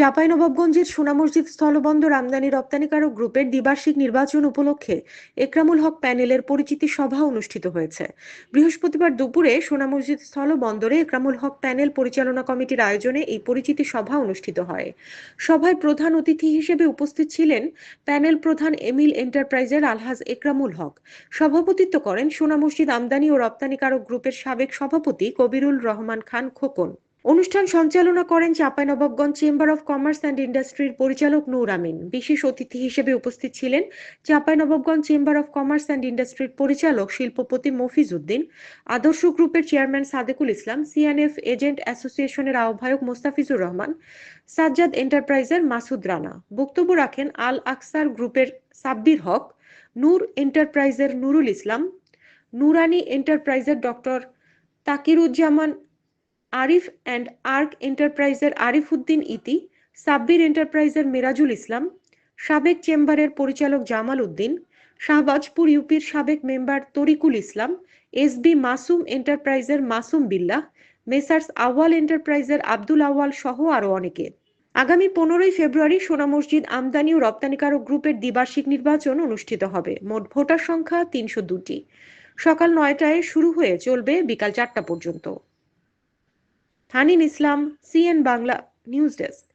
চাঁপাইনবাবগঞ্জের সোনা মসজিদ স্থলবন্দর আমদানি রপ্তানিকারক গ্রুপের দ্বিবার্ষিক নির্বাচন উপলক্ষে একরামুল হক প্যানেলের পরিচিতি সভা অনুষ্ঠিত হয়েছে। বৃহস্পতিবার দুপুরে সোনা মসজিদ স্থলবন্দরে একরামুল হক প্যানেল পরিচালনা কমিটির আয়োজনে এই পরিচিতি সভা অনুষ্ঠিত হয়। সভায় প্রধান অতিথি হিসেবে উপস্থিত ছিলেন প্যানেল প্রধান এমিল এন্টারপ্রাইজের আলহাজ একরামুল হক। সভাপতিত্ব করেন সোনা মসজিদ আমদানি ও রপ্তানিকারক গ্রুপের সাবেক সভাপতি কবিরুল রহমান খান খোকন। অনুষ্ঠান সঞ্চালনা করেন Chapainawabganj chamber of commerce and ইন্ডাস্ট্রির পরিচালক নূর আমিন। বিশেষ অতিথি হিসেবে উপস্থিত ছিলেন Chapainawabganj chamber of commerce and ইন্ডাস্ট্রির পরিচালক শিল্পপতি মফিজ উদ্দিন, আদর্শ গ্রুপের chairman Sadequl Islam, CNF agent অ্যাসোসিয়েশনের আহ্বায়ক মোস্তাফিজুর রহমান, সাজ্জাদ এন্টারপ্রাইজের মাসুদ রানা। বক্তব্য রাখেন আল আকসার গ্রুপের সাব্বির হক, নূর এন্টারপ্রাইজের নুরুল ইসলাম, নুরানি এন্টারপ্রাইজের doctor Takiruzzaman Arif and Ark এন্টারপ্রাইজের আরিফ উদ্দিন ইতি, সাব্বির এন্টারপ্রাইজের মিরাজুল ইসলাম, সাবেক চেম্বারের পরিচালক জামাল উদ্দিন, শাহবাজপুর ইউপির সাবেক মেম্বার তরিকুল ইসলাম এসবি মাসুম এন্টারপ্রাইজের মাসুম বিল্লাহ, মেসার্স আওয়াল এন্টারপ্রাইজের আব্দুল আওয়াল সহ আরও অনেকে। আগামী পনেরোই ফেব্রুয়ারি সোনা মসজিদ আমদানি ও রপ্তানিকারক গ্রুপের দ্বিবার্ষিক নির্বাচন অনুষ্ঠিত হবে। মোট ভোটার সংখ্যা তিনশো দুটি। সকাল নয়টায় শুরু হয়ে চলবে বিকাল চারটা পর্যন্ত। Thanin Islam CN Bangla news desk